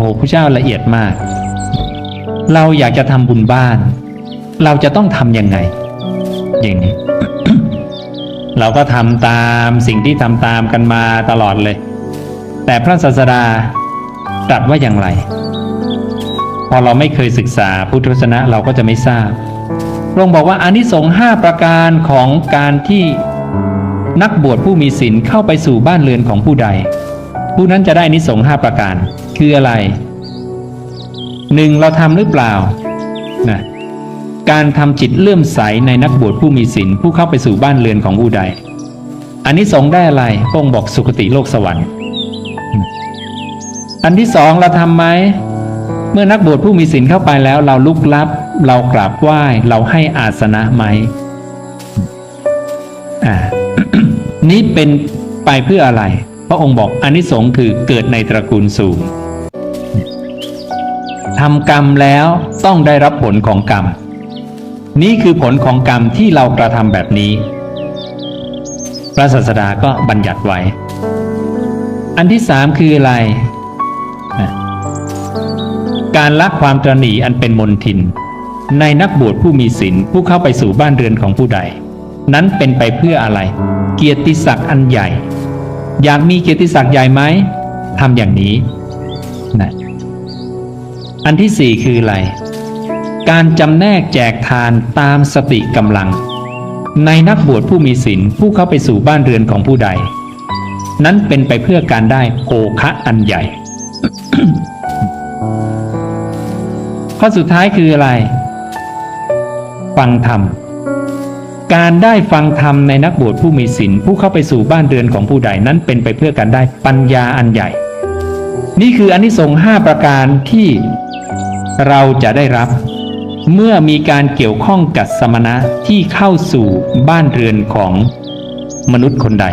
โหพระเจ้าละเอียดมาก เราอยากจะทำบุญบ้าน เราจะต้องทำยังไง อย่างนี้ เราก็ทำตามสิ่งที่ทำตามกันมาตลอดเลย แต่พระศาสดาตรัสว่าอย่างไร พอเราไม่เคยศึกษาพุทธวจนะเราก็จะไม่ทราบพระองค์บอกว่าอานิสงส์ห้าประการของการที่นักบวชผู้มีศีลเข้าไปสู่บ้านเรือนของผู้ใด ผู้นั้นจะได้นิสงส์ห้าประการ คืออะไรหนึ่งเราทำหรือเปล่านะการทำจิตเลื่อมใสในนักบวชผู้มีศีลผู้เข้าไปสู่บ้านเรือนของผู้ใดอันนี้สงได้อะไรพงบอกสุคติโลกสวรรค์ อันที่สองเราทำไหมเมื่อนักบวชผู้มีศีลเข้าไปแล้ว เราลุกลับ เรากราบไหว้เราให้อาสนะไหมอ่า นี้เป็นไปเพื่ออะไร พระองค์บอกอานิสงส์คือเกิดในตระกูลสูงทำกรรมแล้วต้องได้รับผลของกรรม นี่คือผลของกรรมที่เรากระทำแบบนี้ พระศาสดาก็บัญญัติไว้ อันที่สามคืออะไร การละความตรณีอันเป็นมนทิน ในนักบวชผู้มีศีลผู้เข้าไปสู่บ้านเรือนของผู้ใด นั้นเป็นไปเพื่ออะไร เกียรติศักดิ์อันใหญ่ อยากมีเกียรติศักดิ์ใหญ่ไหมทำอย่างนี้นะอันที่สี่คืออะไร การจำแนกแจกทานตามสติกำลัง ในนักบวชผู้มีศีลผู้เข้าไปสู่บ้านเรือนของผู้ใด นั้นเป็นไปเพื่อการได้โภคะอันใหญ่ ข้อสุดท้ายคืออะไร ฟังธรรม การได้ฟังธรรมในนักบวชผู้มีศีลผู้เข้าไปสู่บ้านเรือนของผู้ใดนั้นเป็นไปเพื่อการได้ปัญญาอันใหญ่ นี่คืออนนิสงส์ห้าประการที่เราจะได้รับ เมื่อมีการเกี่ยวข้องกับสมณะที่เข้าสู่บ้านเรือนของมนุษย์คนใด